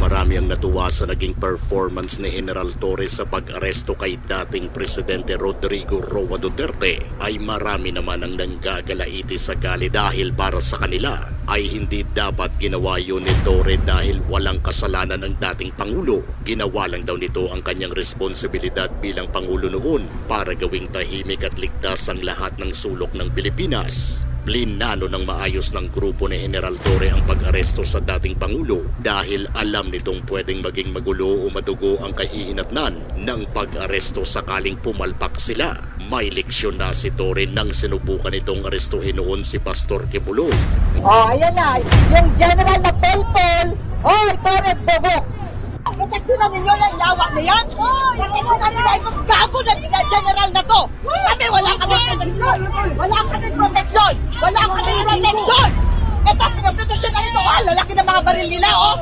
Marami ang natuwa sa naging performance ni General Torres sa pag-aresto kay dating Presidente Rodrigo Roa Duterte, ay marami naman ang nanggagalaiti sa gali dahil para sa kanila ay hindi dapat ginawa yun ni Torre dahil walang kasalanan ng dating Pangulo. Ginawa lang daw nito ang kanyang responsibilidad bilang Pangulo noon para gawing tahimik at ligtas ang lahat ng sulok ng Pilipinas. Plinano ng maayos ng grupo ni General Torre ang pag-aresto sa dating Pangulo dahil alam nitong pwedeng maging magulo o madugo ang kahihinatnan ng pag-aresto sakaling pumalpak sila. May leksyon na si Torre nang sinubukan itong arestuhin noon si Pastor Kibuloy. Oh, ayan na. Yung general na pelpel. Oh, Torre Bobo. Proteksyonan ninyo yung yawa na yan. Proteksyonan nila itong gago na general na to. Kami wala kami proteksyon. Wala kami proteksyon. Wala kami proteksyon. Ito, pinaproteksyon na nito. Ah, lalaki ng mga baril nila, oh.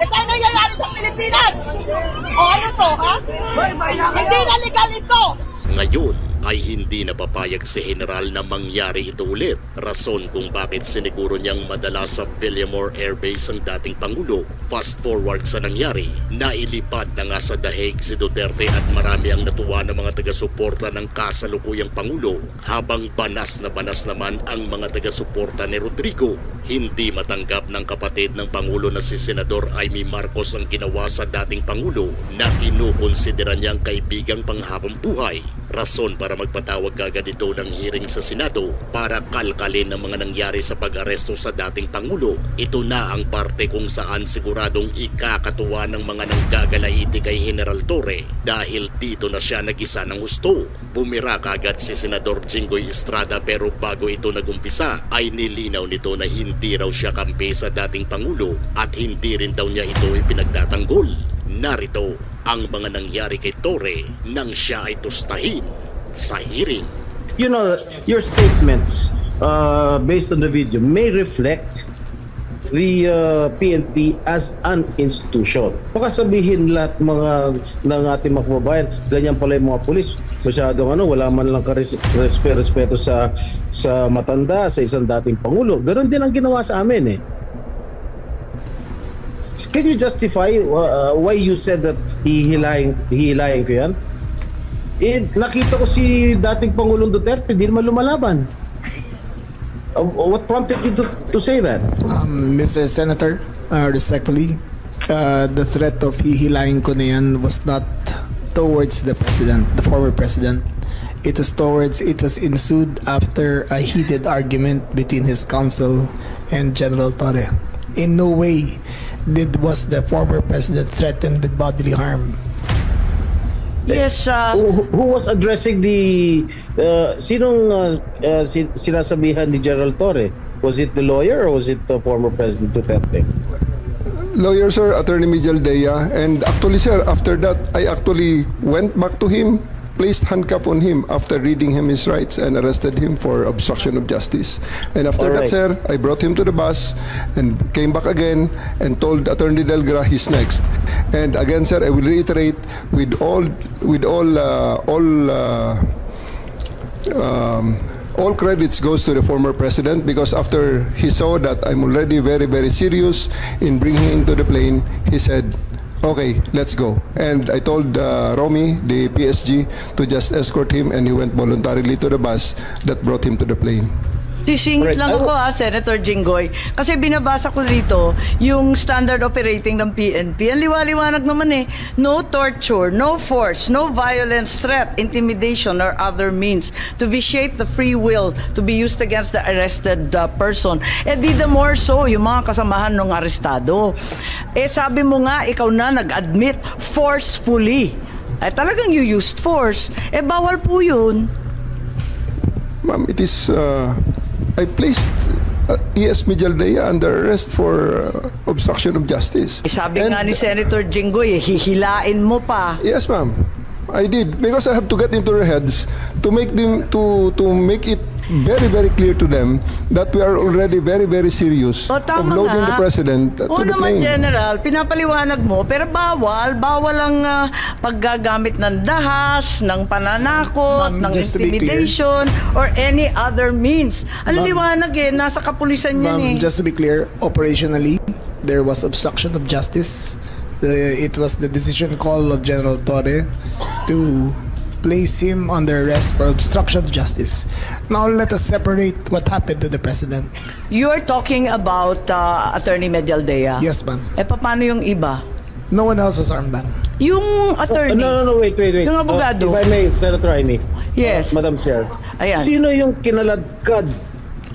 Ito ang nangyayari sa Pilipinas. O ano to, ha? Hindi na legal ito. Ngayon ay hindi napapayag si General na mangyari ito ulit. Rason kung bakit siniguro niyang madala sa Villamore Air Base ang dating Pangulo. Fast forward sa nangyari, nailipat na nga sa dahig si Duterte at marami ang natuwa ng mga taga-suporta ng kasalukuyang Pangulo habang banas na banas naman ang mga taga-suporta ni Rodrigo. Hindi matanggap ng kapatid ng Pangulo na si Senador Amy Marcos ang ginawa sa dating Pangulo na kinukonsidera niyang kaibigang panghabang buhay. Rason para magpatawag kagad ito ng hearing sa Senado para kalkalin ang mga nangyari sa pag-aresto sa dating Pangulo. Ito na ang parte kung saan siguradong ikakatuwa ng mga nanggagalaiti kay General Torre dahil dito na siya nagisa ng husto. Bumira kagad si Senador Jinggoy Estrada pero bago ito nagumpisa ay nilinaw nito na hindi raw siya kampi sa dating Pangulo at hindi rin daw niya ito ipinagtatanggol. Narito ang mga nangyari kay Torre nang siya ay tustahin sa hearing. you know, your statements uh, based on the video may reflect the uh, PNP as an institution. Baka sabihin lahat mga ng ating mga kababayan, ganyan pala yung mga pulis. Masyadong ano, wala man lang respeto, respeto sa sa matanda, sa isang dating pangulo. Ganon din ang ginawa sa amin eh. Can you justify uh, why you said that hihilahin, hihilahin ko yan? Eh, nakita ko si dating Pangulong Duterte, di naman lumalaban. Uh, what prompted you to, to say that? Um, Mr. Senator, uh, respectfully, uh, the threat of hihilahin ko na yan was not towards the president, the former president. It was towards, it was ensued after a heated argument between his counsel and General Torre. In no way did was the former president threatened with bodily harm. Yes, uh, Who, who was addressing the... Uh, sinong uh, uh, sin- sinasabihan ni General Torre? Was it the lawyer or was it the former President Duterte? lawyer sir, Attorney Miguel Dea, and actually sir, after that, I actually went back to him, placed handcuff on him after reading him his rights and arrested him for obstruction of justice. And after Alright. that sir, I brought him to the bus and came back again and told Attorney Delgra he's next. And again sir, I will reiterate with all with all uh, all uh, um, all credits goes to the former president because after he saw that I'm already very very serious in bringing him to the plane, he said, "Okay, let's go." And I told uh, Romy, the PSG, to just escort him, and he went voluntarily to the bus that brought him to the plane. Sisingit lang ako ha, Senator Jinggoy. Kasi binabasa ko dito yung standard operating ng PNP. Ang liwaliwanag naman eh. No torture, no force, no violence, threat, intimidation, or other means to vitiate the free will to be used against the arrested uh, person. Eh di the more so, yung mga kasamahan ng arestado. Eh sabi mo nga, ikaw na nag-admit forcefully. Eh talagang you used force. Eh bawal po yun. Ma'am, it is. Uh, I placed uh, E.S. Mijaldea under arrest for uh, obstruction of justice. Eh, sabi And- nga ni Senator Jinggoy, eh, hihilain mo pa. Yes, ma'am. I did because I have to get into their heads to make them to to make it very very clear to them that we are already very very serious O of tama loading nga. the president uh, Oo to the naman, plane. General, pinapaliwanag mo, pero bawal, bawal ang ah, paggagamit ng dahas, ng pananakot, Ma'am, ng just to be clear. intimidation, or any other means. Ang liwanag eh, nasa kapulisan yan eh. Ma'am, just to be clear, operationally, there was obstruction of justice. Uh, it was the decision call of General Torre to place him under arrest for obstruction of justice. Now let us separate what happened to the president. You're talking about ah, Attorney Medialdea. Yes, ma'am. Eh, paano yung iba? No one else was armed, ma'am. Yung attorney. No, no, no, wait, wait, wait. Yung abogado. Uh, if I may, Senator Amy. Yes. Uh, Madam Chair. Ayan. Sino yung kinaladkad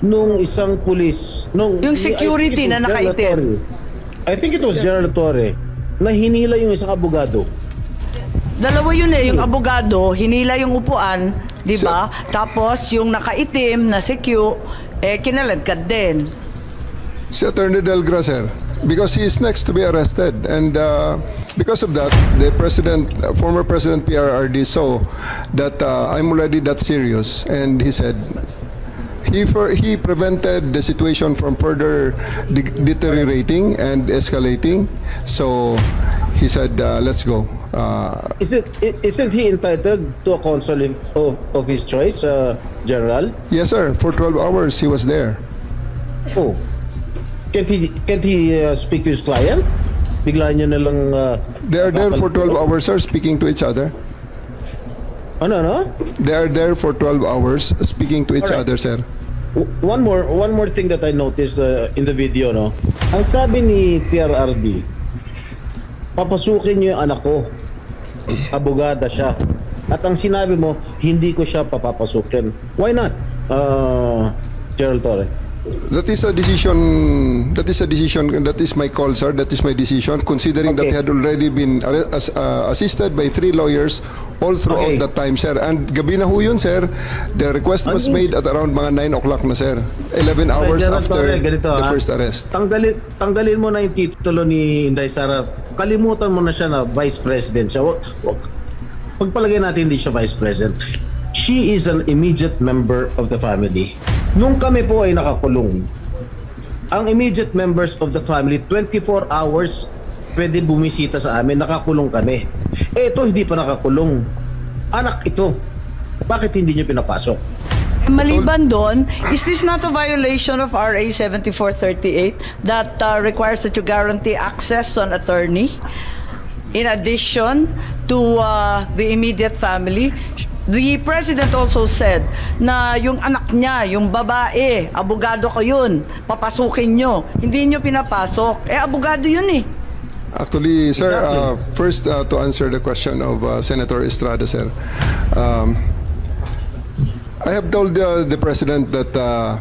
nung isang pulis? Nung, Yung security na nakaitim. I think it was General Torre na hinila yung isang abogado. Dalawa yun eh, yung abogado, hinila yung upuan, di ba? Tapos yung nakaitim na si Q, eh kinaladkad din. Si Attorney Delgra, sir, because he is next to be arrested. And uh, because of that, the president, uh, former president PRRD saw that uh, I'm already that serious. And he said, he, for, he prevented the situation from further de- deteriorating and escalating. So he said, uh, let's go. Uh, Is it, i- isn't he entitled to a counsel of, of his choice, uh, General? yes, sir. For 12 hours, he was there. Oh. Can't he, can't he uh, speak to his client? Bigla nyo na lang... Uh, They are there for 12 hours, sir, speaking to each other. Ano, ano? They are there for 12 hours speaking to each Alright. other, sir. W- One more one more thing that I noticed uh, in the video no. Ang sabi ni PRRD, papasukin niyo yung anak ko. Abogada siya. At ang sinabi mo, hindi ko siya papapasukin. Why not? Uh, Gerald Torre. That is a decision. That is a decision. That is my call, sir. That is my decision. Considering that Okay. he had already been as, uh, assisted by three lawyers all throughout Okay. that time, sir. And gabi na ho yun, sir. The request was made at around mga 9 o'clock na, sir. 11 hours Gerald after Torre, ganito, the ah. first arrest. Tanggalin, tanggalin mo na yung titulo ni Inday Sara. Kalimutan mo na siya na Vice President siya. Pagpalagay natin hindi siya Vice President. She is an immediate member of the family. Nung kami po ay nakakulong, ang immediate members of the family, 24 hours pwede bumisita sa amin, nakakulong kami. Eh ito hindi pa nakakulong. Anak ito. Bakit hindi nyo pinapasok? Maliban doon, is this not a violation of RA 7438 that uh, requires that you guarantee access to an attorney? In addition to uh, the immediate family, the president also said na yung anak niya, yung babae, abogado ko yun, papasukin nyo. Hindi nyo pinapasok. Eh, abogado yun eh. Actually, sir, uh, first uh, to answer the question of uh, Senator Estrada, sir. Um, I have told uh, the president that uh,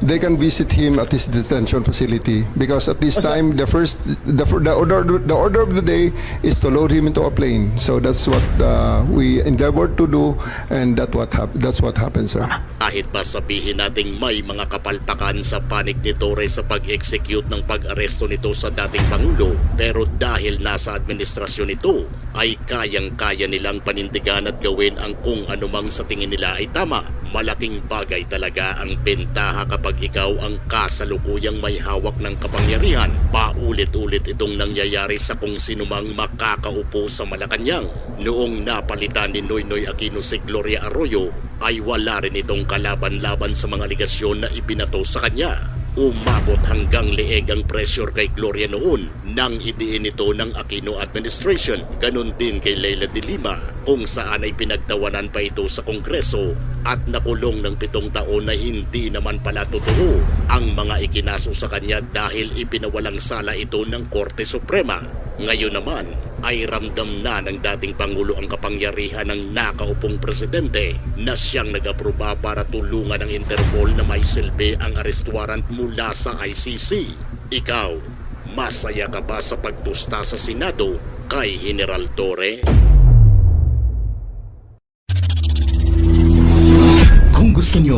they can visit him at his detention facility because at this time the first the, the order the order of the day is to load him into a plane. So that's what uh, we endeavored to do, and that what hap- that's what happened, sir. Kahit pa sabihin nating may mga kapalpakan sa panig ni Torre sa pag-execute ng pag-aresto nito sa dating Pangulo, pero dahil nasa administrasyon nito, ay kayang-kaya nilang panindigan at gawin ang kung anumang sa tingin nila ay tama. Malaking bagay talaga ang bentaha kapag ikaw ang kasalukuyang may hawak ng kapangyarihan. Paulit-ulit itong nangyayari sa kung sinumang makakaupo sa Malacanang. Noong napalitan ni Noynoy Aquino si Gloria Arroyo, ay wala rin itong kalaban-laban sa mga aligasyon na ibinato sa kanya. Umabot hanggang leeg ang pressure kay Gloria noon nang idiin ito ng Aquino administration. Ganon din kay Leila de Lima kung saan ay pinagtawanan pa ito sa Kongreso at nakulong ng pitong taon na hindi naman pala totoo ang mga ikinaso sa kanya dahil ipinawalang sala ito ng Korte Suprema. Ngayon naman ay ramdam na ng dating Pangulo ang kapangyarihan ng nakaupong presidente na siyang nag-aproba para tulungan ng Interpol na may silbi ang arrest warrant mula sa ICC. Ikaw, masaya ka ba sa pagpusta sa Senado kay General Torre?